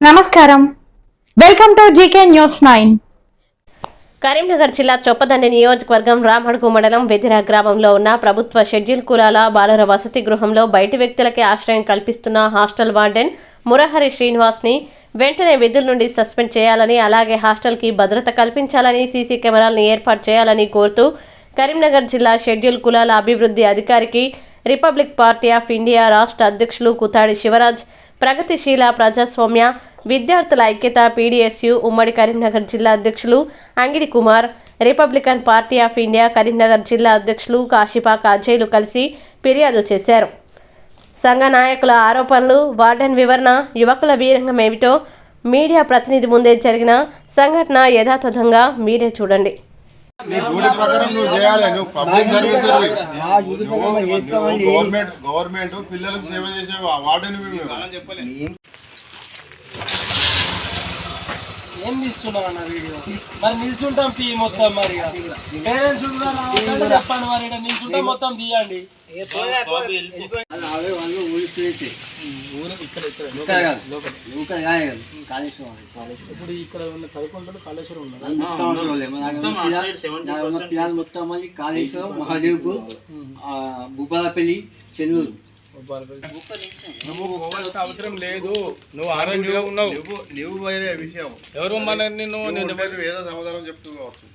నమస్కారం. Welcome to GK news nine Karimnagar జిల్లా చొప్పదండి నియోజకవర్గం రామడుగు మండలం వెదిరా గ్రామంలో ఉన్న ప్రభుత్వ షెడ్యూల్ కులాల బాలుర వసతి గృహంలో బయటి వ్యక్తులకే ఆశ్రయం కల్పిస్తున్న హాస్టల్ వార్డెన్ మురహరి శ్రీనివాస్ని వెంటనే విధుల నుండి సస్పెండ్ చేయాలని అలాగే హాస్టల్కి భద్రత కల్పించాలని సీసీ కెమెరాలను ఏర్పాటు చేయాలని కోరుతూ కరీంనగర్ జిల్లా షెడ్యూల్ కులాల అభివృద్ధి అధికారికి రిపబ్లిక్ పార్టీ ఆఫ్ ఇండియా రాష్ట్ర అధ్యక్షులు కుతాడి శివరాజ్ ప్రగతిశీల ప్రజాస్వామ్య విద్యార్థుల ఐక్యత పీడీఎస్యు ఉమ్మడి కరీంనగర్ జిల్లా అధ్యక్షులు Angidi Kumar Republican Party of India Karimnagar జిల్లా అధ్యక్షులు కాశీపాక్ అజయ్లు కలిసి ఫిర్యాదు చేశారు. సంఘ నాయకుల ఆరోపణలు వార్డెన్ వివరణ యువకుల వీరంగం ఏమిటో మీడియా ప్రతినిధి ముందే జరిగిన సంఘటన యథాతథంగా మీరే చూడండి. గవర్నమెంట్ గవర్నమెంట్ పిల్లలకు సేవ చేసే వార్డెన్ ఏం తీస్తున్నావు అన్న వీడియో? మరి నిల్చుంటాం తీ మొత్తం మరి పేరెంట్స్ చెప్పండి మరి నిల్చుంటాం మొత్తం తీయండి. ఇప్పుడు ఇక్కడ ఉన్న చదువుకుంటాడు కాళేశ్వరం ఉన్నారు పిల్లలు మొత్తం మళ్ళీ కాళేశ్వరం మహాదేవ్ భూపాలపల్లి చెన్నూరు. నువ్వు పోవాల్సిన అవసరం లేదు. నువ్వు ఆరోగ్యంగా ఉన్నావు. నువ్వు వేరే విషయం. ఎవరు మన నిన్ను నేను ఏదో సమాధానం చెప్తూ కావచ్చు.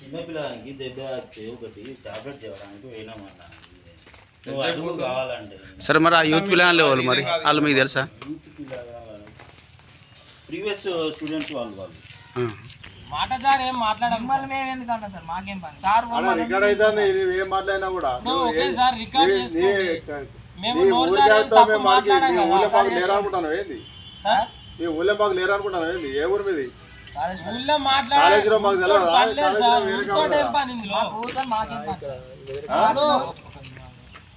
చిన్నపిల్లలకి దెబ్బ ఒకటి టాబ్లెట్ చేయడానికి పోయినామన్నా. సరే మరి ఆ యూత్ పిల్లలు వాళ్ళు మరి? వాళ్ళు మీకు తెలుసా? ప్రీవియస్ స్టూడెంట్స్ వాళ్ళు వాళ్ళు. మాట సార్ ఏం మాట్లాడము సార్. మేము ఎందుకన్నా సార్? మాకేం పని? సార్ రికార్డ్ అవుతుంది ఏం మాట్లాడినా కూడా. ఏ- సార్ రికార్డ్ మేము నోరు జారి తప్పు మాకు మాట్లాడాం కదా. మాకు ఏంది? సార్? నీ ఊళ్ళో మాకు లేరు అనుకుంటున్నావు ఏంది? ఏ ఊరు మీది? ఊళ్ళో మాకు ఊరితో తెలియదా? సార్ ఊరితో? ఏం పని ఇందులో? ఆ? ఇప్పుడు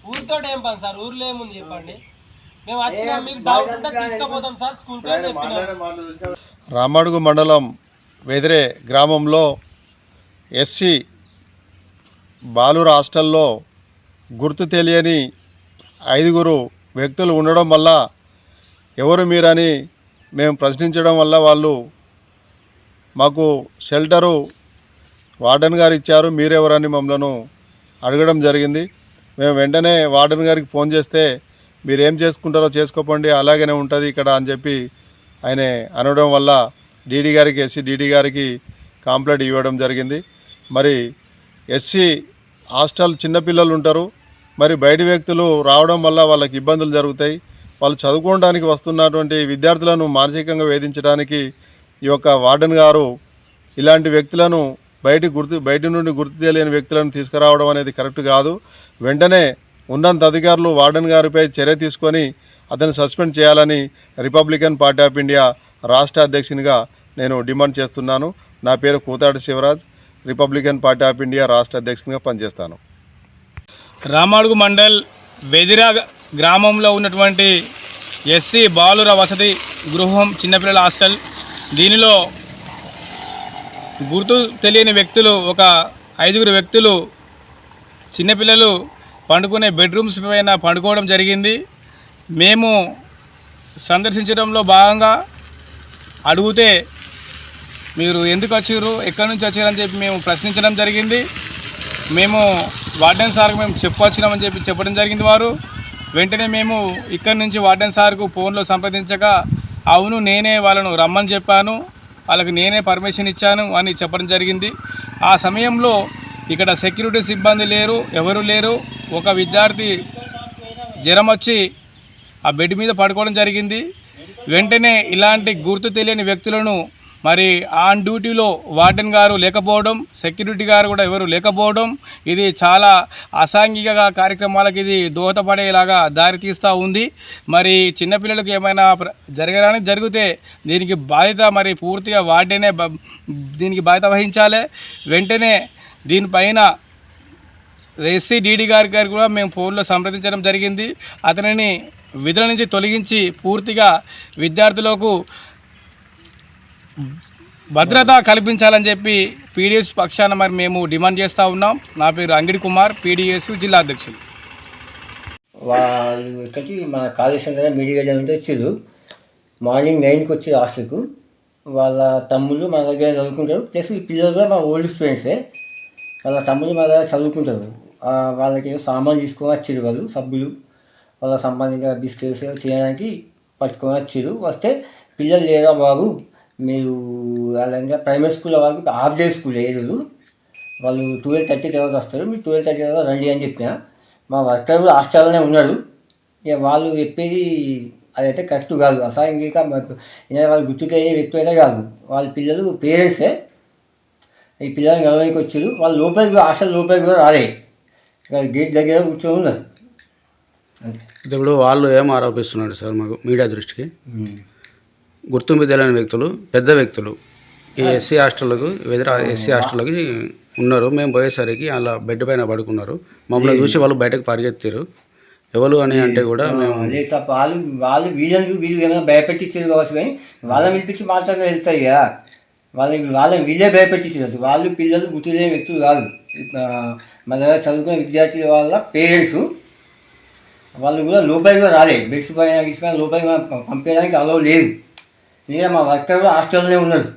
ఊరితో ఏం పని సార్? ఊర్లో ఏముంది చెప్పండి? మేము వచ్చినా మీకు డౌట్ ఉంటే తీసుకుపోతాం సార్ స్కూల్ రామడుగు మండలం వెదిరే గ్రామంలో ఎస్సీ బాలుర హాస్టల్లో గుర్తు తెలియని ఐదుగురు వ్యక్తులు ఉండడం వల్ల ఎవరు మీరని మేము ప్రశ్నించడం వల్ల వాళ్ళు మాకు షెల్టరు వార్డెన్ గారు ఇచ్చారు మీరెవరని మమ్మల్ని అడగడం జరిగింది. మేము వెంటనే వార్డెన్ గారికి ఫోన్ చేస్తే మీరు ఏం చేసుకుంటారో చేసుకోపండి అలాగనే ఉంటుంది ఇక్కడ అని చెప్పి ఆయన అనడం వల్ల డీడీ గారికి ఎస్సీ డీడీ గారికి కాంప్లైంట్ ఇవ్వడం జరిగింది. మరి ఎస్సీ హాస్టల్ చిన్నపిల్లలు ఉంటారు. మరి బయట వ్యక్తులు రావడం వల్ల వాళ్ళకి ఇబ్బందులు జరుగుతాయి. వాళ్ళు చదువుకోవడానికి వస్తున్నటువంటి విద్యార్థులను మానసికంగా వేధించడానికి ఈ యొక్క వార్డెన్ గారు ఇలాంటి వ్యక్తులను బయట గుర్తు బయట నుండి గుర్తు తెలియని వ్యక్తులను తీసుకురావడం అనేది కరెక్ట్ కాదు. వెంటనే ఉన్నంత అధికారులు వార్డెన్ గారిపై చర్య తీసుకొని అతను సస్పెండ్ చేయాలని రిపబ్లికన్ పార్టీ ఆఫ్ ఇండియా రాష్ట్ర అధ్యక్షునిగా నేను డిమాండ్ చేస్తున్నాను. నా పేరు Koothadu Shivaraj Republican Party of India రాష్ట్ర అధ్యక్షునిగా పనిచేస్తాను. రామాడుగు మండల్ వెదిరా గ్రామంలో ఉన్నటువంటి ఎస్సీ బాలుర వసతి గృహం చిన్నపిల్లల హాస్టల్. దీనిలో గుర్తు తెలియని వ్యక్తులు ఒక ఐదుగురు వ్యక్తులు చిన్నపిల్లలు పండుకునే బెడ్రూమ్స్ పైన పండుకోవడం జరిగింది. మేము సందర్శించడంలో భాగంగా అడిగితే మీరు ఎందుకు వచ్చారు ఎక్కడి నుంచి వచ్చారని చెప్పి మేము ప్రశ్నించడం జరిగింది. మేము వార్డెన్ సార్కు మేము చెప్పొచ్చినామని చెప్పి చెప్పడం జరిగింది వారు. వెంటనే మేము ఇక్కడి నుంచి వార్డెన్ సార్కు ఫోన్లో సంప్రదించగా అవును నేనే వాళ్ళను రమ్మని చెప్పాను వాళ్ళకి నేనే పర్మిషన్ ఇచ్చాను అని చెప్పడం జరిగింది. ఆ సమయంలో ఇక్కడ సెక్యూరిటీ సిబ్బంది లేరు ఎవరు లేరు. ఒక విద్యార్థి జ్వరం వచ్చి ఆ బెడ్ మీద పడుకోవడం జరిగింది. వెంటనే ఇలాంటి గుర్తు తెలియని వ్యక్తులను మరి ఆన్ డ్యూటీలో వార్డెన్ గారు లేకపోవడం సెక్యూరిటీ గారు కూడా ఎవరు లేకపోవడం ఇది చాలా అసాంఘిక కార్యక్రమాలకు ఇది దోహదపడేలాగా దారితీస్తూ ఉంది. మరి చిన్నపిల్లలకు ఏమైనా ప్ర- జరగడానికి జరిగితే దీనికి బాధ్యత మరి పూర్తిగా వార్డెనే దీనికి బాధ్యత వహించాలి. వెంటనే దీనిపైన ఎస్సీ డీడీ గారి గారు కూడా మేము ఫోన్లో సంప్రదించడం జరిగింది. అతనిని విధుల నుంచి తొలగించి పూర్తిగా విద్యార్థులకు భద్రత కల్పించాలని చెప్పి పీడిఎస్ పక్షాన మరి మేము డిమాండ్ చేస్తూ ఉన్నాం. నా పేరు అంగిడి కుమార్ పీడిఎస్ జిల్లా అధ్యక్షులు. వాళ్ళు ఇక్కడికి మన కాళేశ్వరం దగ్గర మీడియా నుండి వచ్చారు మార్నింగ్ నైన్కి వచ్చి హాస్టల్కు. వాళ్ళ తమ్ముళ్ళు మన దగ్గర చదువుకుంటారు. ప్లస్ ఈ పిల్లలు కూడా మా ఓల్డ్ స్టూడెంట్సే. వాళ్ళ తమ్ముళ్ళు మా దగ్గర చదువుకుంటారు. వాళ్ళకి సామాన్లు సామాన్ తీసుకొని వచ్చారు వాళ్ళు సభ్యులు. వాళ్ళ సంబంధించిన బిస్కెట్స్ తినడానికి పట్టుకొని వచ్చారు వస్తే పిల్లలు లేరా బాబు? మీరు అలాగే ప్రైమరీ స్కూల్ వాళ్ళకి హాఫ్ డే స్కూల్ లేరు వాళ్ళు ట్వెల్వ్ థర్టీ తర్వాత వస్తారు. మీరు ట్వెల్వ్ థర్టీ తర్వాత రండి అని చెప్పిన. మా వర్కర్ కూడా హాస్టల్లోనే ఉన్నాడు. ఇక వాళ్ళు చెప్పేది అదైతే కరెక్ట్ కాదు. అసాంఘిక ఇంకా వాళ్ళు గుర్తు వ్యక్తి అయితే కాదు. వాళ్ళ పిల్లలు పేరెంట్సే ఈ పిల్లల్ని గెలవడానికి వచ్చారు వాళ్ళు లోపలికి హాస్టల్ లోపలికి కూడా రాలే. ఇక్కడ గేట్ దగ్గర కూర్చొని ఉన్నారు. ఇప్పుడు వాళ్ళు ఏం ఆరోపిస్తున్నారు సార్ మాకు మీడియా దృష్టికి? గుర్తింపు తెలియని వ్యక్తులు పెద్ద వ్యక్తులు. ఈ ఎస్సీ హాస్టల్లకు ఎదురు ఎస్సీ హాస్టల్కి ఉన్నారు. మేము పోయేసరికి అలా బెడ్ పైన పడుకున్నారు. మమ్మల్ని చూసి వాళ్ళు బయటకు పరిగెత్తారు. ఎవరు అని అంటే కూడా మేము అదే తప్ప వాళ్ళు వాళ్ళు వీళ్ళని వీళ్ళు ఏమైనా భయపెట్టించారు కావచ్చు కానీ వాళ్ళని పిలిపించి మాట్లాడితే వెళ్తాయి కదా. వాళ్ళని వాళ్ళని వీళ్ళే భయపెట్టించారు వాళ్ళు పిల్లలు గుర్తులేని వ్యక్తులు కాదు. మన చదువుకునే విద్యార్థుల వాళ్ళ పేరెంట్స్ వాళ్ళు కూడా లోపలికి కూడా రాలేదు బెడ్స్ పైన పైన లోపలికి పంపించడానికి అలవ్ లేదు. లేదా మా వర్కర్ కూడా హాస్టల్లోనే ఉన్నారు.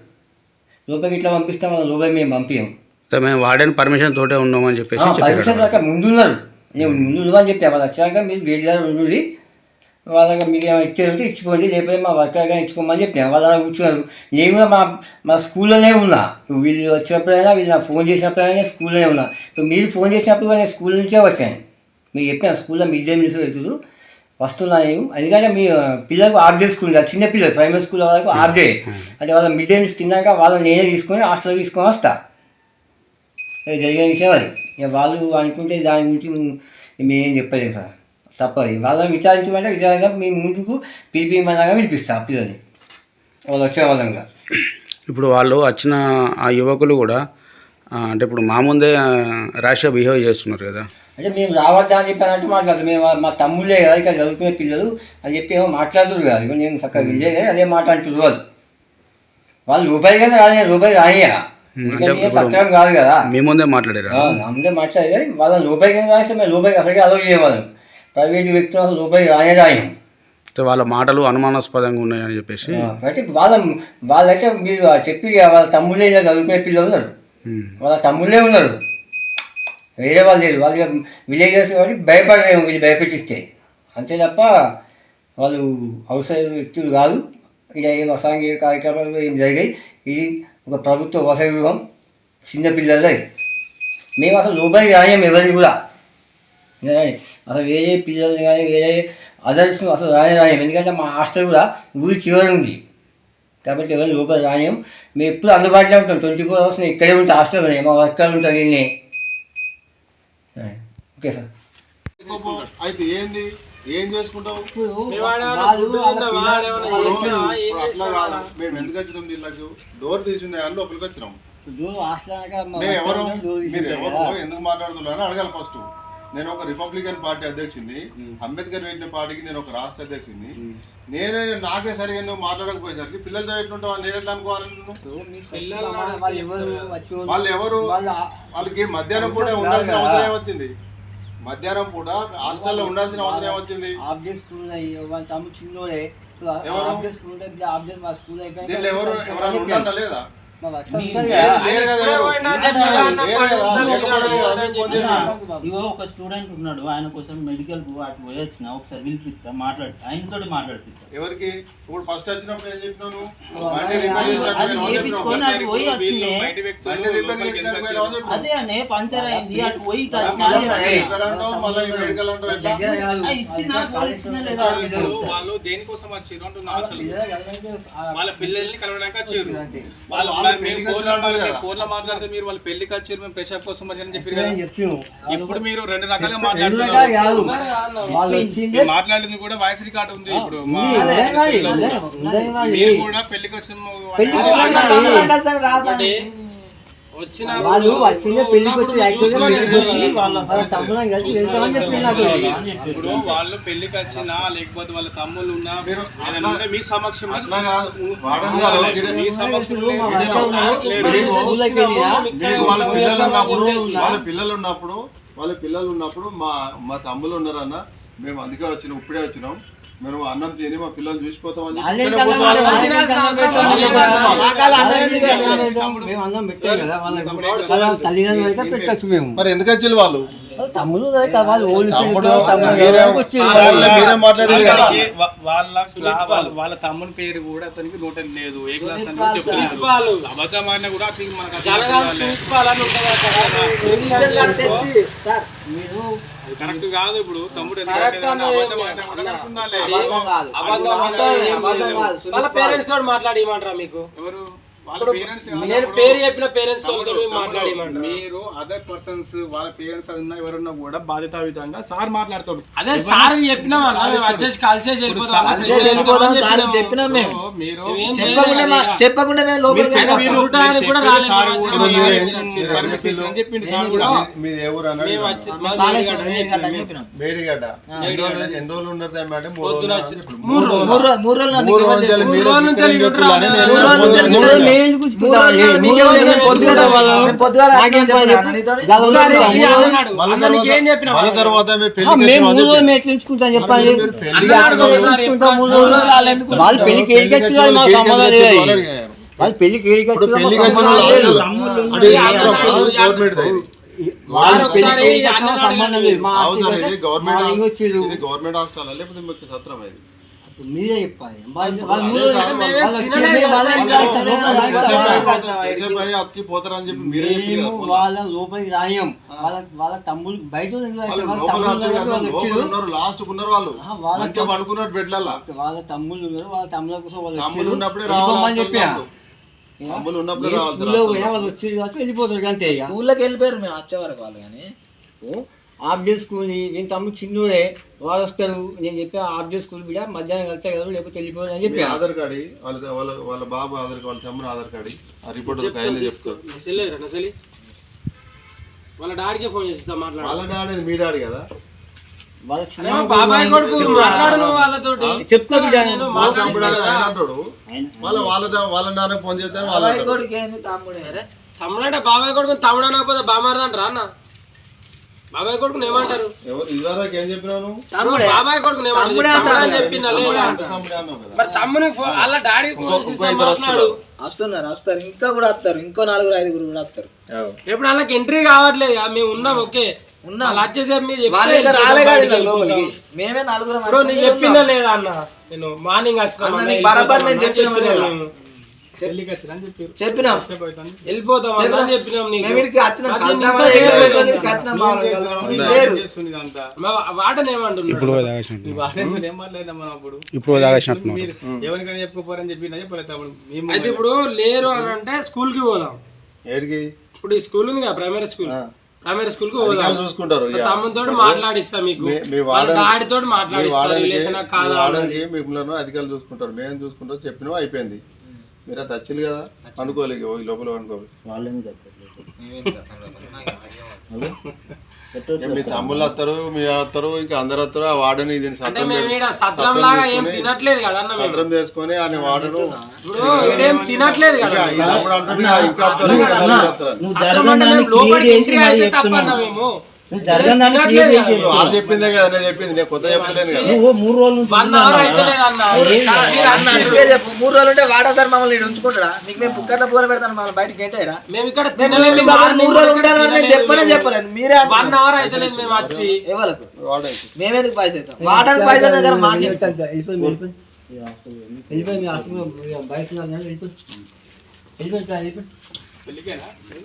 లోపలికి ఇట్లా పంపిస్తాం వాళ్ళ లోపలికి మేము పంపించాం అయితే మేము వాడని పర్మిషన్ తోటే ఉన్నామని చెప్పేసి చెప్పారు దాకా ముందున్నారు. నేను ముందు ఉన్నామని చెప్పా వాళ్ళు వచ్చాక మీరు గేట్ దగ్గర ఉండి వాళ్ళకి మీకు ఏమైనా ఇచ్చేది ఉంటే ఇచ్చుకోండి. లేకపోతే మా వర్కర్ కానీ ఇచ్చుకోమని చెప్పాను వాళ్ళు అలా కూర్చున్నారు. నేను కూడా మా మా స్కూల్లోనే ఉన్నా. వీళ్ళు వచ్చినప్పుడైనా వీళ్ళు నాకు ఫోన్ చేసినప్పుడైనా స్కూల్లోనే ఉన్నా. ఇప్పుడు మీరు ఫోన్ చేసినప్పుడు నేను స్కూల్ నుంచే వచ్చాను. మీరు చెప్పాను స్కూల్లో మిడ్ డే మీల్స్ పెడుతురు వస్తున్నా నేను ఎందుకంటే మీ పిల్లలకు హాఫ్ డే స్కూల్ కాదు చిన్న పిల్లలు ప్రైమరీ స్కూల్ వాళ్ళకు హాఫ్ డే. అంటే వాళ్ళ మిడ్ డే మీల్స్ తిన్నాక వాళ్ళని నేనే తీసుకొని హాస్టల్ తీసుకొని వస్తా. జరిగిన విషయం అది. వాళ్ళు అనుకుంటే దాని గురించి మేమేం చెప్పలేము సార్. తప్పది. వాళ్ళని విచారించమంటే విచారంగా మీ ముందుకు పిలిపిమనగా పిలిపిస్తా పిల్లల్ని. వాళ్ళు వచ్చే వాళ్ళంగా. ఇప్పుడు వాళ్ళు వచ్చిన ఆ యువకులు కూడా అంటే ఇప్పుడు మా ముందే ర్యాష్గా బిహేవ్ చేస్తున్నారు కదా. అంటే మేము రావద్దా అని చెప్పి అంటే మాట్లాడదు మేము మా- తమ్ముళ్ళే కదా ఇక్కడ చదువుకునే పిల్లలు అని చెప్పి ఏమో మాట్లాడుతున్నారు కాదు. నేను చక్కగా వెళ్ళే కానీ అదే మాట్లాడుతున్నారు వాళ్ళు. వాళ్ళు రూపాయి కదా రాని రూపాయి ఇప్పుడు- సత్యం కాదు కదా. మీ ముందే మాట్లాడారు? అందరూ మాట్లాడారు కానీ వాళ్ళని రూపాయి కింద రాస్తే మేము రూపాయికి అసలుగా అలవ్ చేయవాళ్ళం ప్రైవేట్ వ్యక్తులు అసలు రూపాయి రాయం అయితే వాళ్ళ మాటలు అనుమానాస్పదంగా ఉన్నాయని చెప్పేసి. వాళ్ళ వాళ్ళైతే మీరు చెప్పి వాళ్ళ తమ్ముళ్ళే చదువుకునే పిల్లలు ఉన్నారు. వాళ్ళ తమ్ముళ్ళే ఉన్నారు. వేరే వాళ్ళు లేరు. వాళ్ళు విలేజర్స్ కాబట్టి భయపడలేము. వీళ్ళు భయపెట్టిస్తే. అంతే తప్ప వాళ్ళు అవసర వ్యక్తులు కాదు. ఇలా ఏం అసాంఘిక కార్యక్రమాలు ఏం జరిగాయి. ఇది ఒక ప్రభుత్వ వసతి చిన్నపిల్లలది మేము అసలు లోపలికి రాయం ఎవరిని కూడా. అసలు వేరే పిల్లల్ని కానీ వేరే అదర్స్ అసలు రానే రాయం ఎందుకంటే మా హాస్టల్ కూడా ఊరి చివరి ఉంది. కాబట్టి ఎవరు లోపల రానియం మేము ఎప్పుడు అందుబాటులో ఉంటాం. ట్వంటీ ఫోర్ అవర్స్ నేను ఇక్కడే ఉంటాం హాస్టల్లోనే మా వర్కర్లు ఉంటారు వీళ్ళని. Okay sir. అయితే ఏంది? ఏం చేసుకుంటావు? అట్లా కాదు మేము ఎందుకు వచ్చినాం డోర్ తీసుకునే లోపలికి వచ్చినాం. హాస్టల్ మేము ఎవరు? మీరు ఎవరు? ఎందుకు మాట్లాడుతున్నారు అని అడగాలి ఫస్ట్. నేను ఒక రిపబ్లికన్ పార్టీ అధ్యక్షుడిని అంబేద్కర్ పెట్టిన పార్టీకి నేను ఒక రాష్ట్ర అధ్యక్షుడిని. నేనే నాకే సరిగా నువ్వు మాట్లాడకపోయేసరికి పిల్లలతో ఎట్లుంటావు? నేను ఎట్లా అనుకోవాలి వాళ్ళు ఎవరు వచ్చి వాళ్ళు ఎవరు వాళ్ళ వాళ్ళకి మధ్యాహ్నం పూట ఉండాల్సిన అవసరం ఏమొచ్చింది మధ్యాహ్నం పూట హాస్టల్లో ఉండాల్సిన అవసరం ఏమొచ్చింది హాఫ్ డే స్కూల్ అయ్యి వాళ్ళ తమ్ముడు చిన్నోడే. ఎవరు? ఎవరు ఎవరైనా ఉండాలా లేదా? ఇగో ఒక స్టూడెంట్ ఉన్నాడు ఆయన కోసం మెడికల్ అటు పోయొచ్చిన. ఒకసారి పిలిపిస్తా మాట్లాడు ఆయనతోటి మాట్లాడిపిస్తా. ఎవరికి? ఇప్పుడు ఫస్ట్ వచ్చినప్పుడు ఏం అది-. అటు పోయి. అదే అనే పంచర్ అయింది. అటు పోయి వాళ్ళ దేనికోసం వచ్చారు అంటున్నా వాళ్ళ అసలు? పిల్లల్ని కలవడానికి వచ్చారు. వాళ్ళు ఫోన్లో మాట్లాడితే మీరు వాళ్ళ పెళ్ళికి వచ్చారు మేము ప్రెషప్ కోసం వచ్చారని చెప్పారు. ఇప్పుడు మీరు రెండు రకాలుగా మాట్లాడుతున్నారు. మాట్లాడింది కూడా వాయిస్ రికార్డ్ ఉంది. ఇప్పుడు. మీరు కూడా పెళ్ళికి వచ్చిన వాళ్ళు- వచ్చిన పెళ్ళికి వచ్చి యాక్చువల్గా వాళ్ళ- తమ్ముళ్ళని కలిసి వెళ్తామని చెప్పి నాకు. ఇప్పుడు వాళ్ళు పెళ్ళికి వచ్చినా లేకపోతే వాళ్ళ తమ్ముళ్ళు ఉన్నా మీ మీ సమక్షంలో పిల్లలు ఉన్నప్పుడు వాళ్ళ పిల్లలు ఉన్నప్పుడు మా మా తమ్ముళ్ళు ఉన్నారన్న మేము అందుకే వచ్చినాం ఇప్పుడే వచ్చినాం. మేము అన్నం తిని మా పిల్లల్ని చూసిపోతామని తల్లిదండ్రులు అయితే పెట్టచ్చు మేము. మరి ఎందుకు వచ్చి వాళ్ళు వాళ్ళ తమ్ముడు వాళ్ళు వాళ్ళే తమ్ముని పేరు కూడా అతనికి నోట లేదు. ఏ క్లాస్ అని కూడా చెప్పలేదు. వాళ్ళు అబద్ధం ఆడినా కూడా అతనికి మనకు కరెక్ట్ కాదు ఇప్పుడు. తమ్ముడు ఎందుకు కరెక్ట్ అంటే అన్న అబద్ధం ఉండాలి. అబద్ధం లేదు. వాళ్ళ పేరెంట్స్ తోటి మాట్లాడిమంటారా మీకు? ఎవరు? ఇప్పుడు నేను పేరు చెప్పిన పేరెంట్స్ మీరు అదర్ పర్సన్స్ వాళ్ళ పేరెంట్స్ ఉన్నా ఎవరున్నా కూడా బాధ్యతాయుతంగా సార్ మాట్లాడతాడు. అదే సార్ చెప్పినాం మేము వచ్చేసి కాల్ చేసి వెళ్ళిపోతాం. సార్ చెప్పినాం. మేము. మీరు చెప్పకుండా. చెప్పకుండా మేము లోపలికి కూడా రాలేదు. సార్ కూడా. మీది మేడిగడ్డ. ఎన్ని రోజులు ఉండదు మేడం? రోజులు మూడు రోజులు. మూడు రోజులు వాళ్ళం. పెళ్ళికి ఏడికి మాకు సంబంధం లేదు. వాళ్ళు పెళ్ళికి వచ్చిన. వాళ్ళు. గవర్నమెంట్ పెళ్ళికి గవర్నమెంట్ హాస్టల్ లేకపోతే సత్రం ఇది? మీరే చెప్పాలి. పోతారని చెప్పి మీరే. వాళ్ళ లోపలికి రాయం వాళ్ళ వాళ్ళ తమ్ముళ్ళు బయట లాస్ట్ ఉన్నారు వాళ్ళు. పడుకున్నారు బెడ్లల్లా. వాళ్ళ తమ్ముళ్ళు ఉన్నారు వాళ్ళ తమ్ముళ్ళ కోసం వాళ్ళు తమ్ముళ్ళు. ఉన్నప్పుడే వెళ్ళిపోమని రావాలి చెప్పా. వాళ్ళు వచ్చి వెళ్ళిపోతారు అంతే స్కూల్లోకి వెళ్ళిపోయారు మేము వచ్చే వరకు వాళ్ళు కానీ. ఆఫ్ డే స్కూల్ నేను తమ్ముడు చిన్నోడే వాళ్ళు వస్తారు నేను చెప్పా ఆఫ్ డే స్కూల్ బిడ్డ మధ్యాహ్నం వెళ్తే కదా లేకపోతే వెళ్ళిపోరు అని చెప్పా. ఆధార్ కార్డు వాళ్ళ వాళ్ళ వాళ్ళ బాబు ఆధార్ కార్డు వాళ్ళ తమ్ముడు ఆధార్ కార్డు ఆ రిపోర్ట్ ఆయన చెప్తారు వాళ్ళ డాడీకే ఫోన్ చేస్తా మాట్లాడు. వాళ్ళ డాడీ మీ డాడీ కదా? వాళ్ళ చెప్తా. వాళ్ళ తమ్ముడు మాట్లాడిస్తా ఆయన కదా. అంటాడు వాళ్ళ వాళ్ళ దా- వాళ్ళ నాన్న ఫోన్ వాళ్ళ తమ్ముడు? అరే తమ్ముడు అంటే బాబాయ్ కొడుకు తమ్ముడు అనకపోతే బామారది అంటారా అన్న? బాబాయ్ కొడుకుని ఏమంటారు? ఎవరు ఇదివరకు ఏం చెప్పినావు నువ్వు? తమ్ముడే బాబాయ్ కొడుకుని ఏమంటారు? తమ్ముడే తమ్ముడు అని అంటారు. చెప్పిందా లేదా అంత తమ్ముడే అన్నావు కదా. మరి తమ్ముని వాళ్ళ డాడీ ఫోన్ ఇంకో- చేసి ఇంకో ఇద్దరు మాట్లాడు వస్తున్నారు వస్తారు. ఇంకా కూడా వస్తారు. ఇంకో నలుగురు ఐదుగురు కూడా వస్తారు. ఏవో. ఇప్పుడు వాళ్ళకి ఎంట్రీ కావట్లేదు. మేము ఉన్నాం ఓకే. ఉన్నాం. వాళ్ళు వచ్చేసేపు మీరు చెప్తే వాళ్ళు ఇంకా entry రాలే కదా బయటికి ఇలా లోపలికి. వెళ్ళిపోతాం. మేమే నలుగురం బ్రో నీకు వచ్చి. చెప్పిందా లేదా అన్న? నేను మార్నింగ్ అన్న, నీకు బరాబర్ నేను చెప్పినా లేదా? చెప్పినాం. వెళ్ళిపోతాం వాటని ఏమంటున్నాడు? ఇప్పుడు ఎవరికైనా చెప్పుకోపోరని చెప్పి అయితే ఇప్పుడు లేరు అని అంటే స్కూల్కి పోదాం ఇప్పుడు ఈ స్కూల్ ఉంది కదా ప్రైమరీ స్కూల్. ప్రైమరీ స్కూల్కి పోదాం. చూసుకుంటారు. తమ్ముతో మాట్లాడిస్తా మీకు. మాట్లాడిస్తా. రిలేషన్ కాదా మిమ్మల్ని అధికారులు చూసుకుంటారు. మేము చూసుకుంటాం. చెప్పినా అయిపోయింది. మీరు అది తెచ్చిలు కదా అనుకోలేదు ఈ లోపల ఇక మీ తమ్ముళ్ళు వస్తారు మీరు వస్తారు ఇంకా అందరు వస్తారు ఆ వాడని ఇది సత్రం చేసుకొని- తినట్లేదు కదా అన్న మేము? సత్రం చేసుకొని ఆయన వాడను. తినట్లేదు కదా? ఇంకా వాళ్ళు చెప్పిందే కదా నేను చెప్పింది నేను కొత్త చెప్పలేను కదా. మూడు రోజుల మూడు రోజులు ఉంటే వాడోసారి మమ్మల్ని ఈడ ఉంచుకుంటాడా? మీకు మేము పుక్కర్లో పూల పెడతాను మమ్మల్ని మేము ఇక్కడ మూడు రోజులు ఉంటాను మేము చెప్పనే చెప్పలేను. మీరే వన్ అవర్ అయితే లేదు మేము వచ్చి. ఎవరికి? మేమేందుకు పైసలు దగ్గర వెళ్ళిపోయి బయట వెళ్ళిపోయి వెళ్ళిపోయి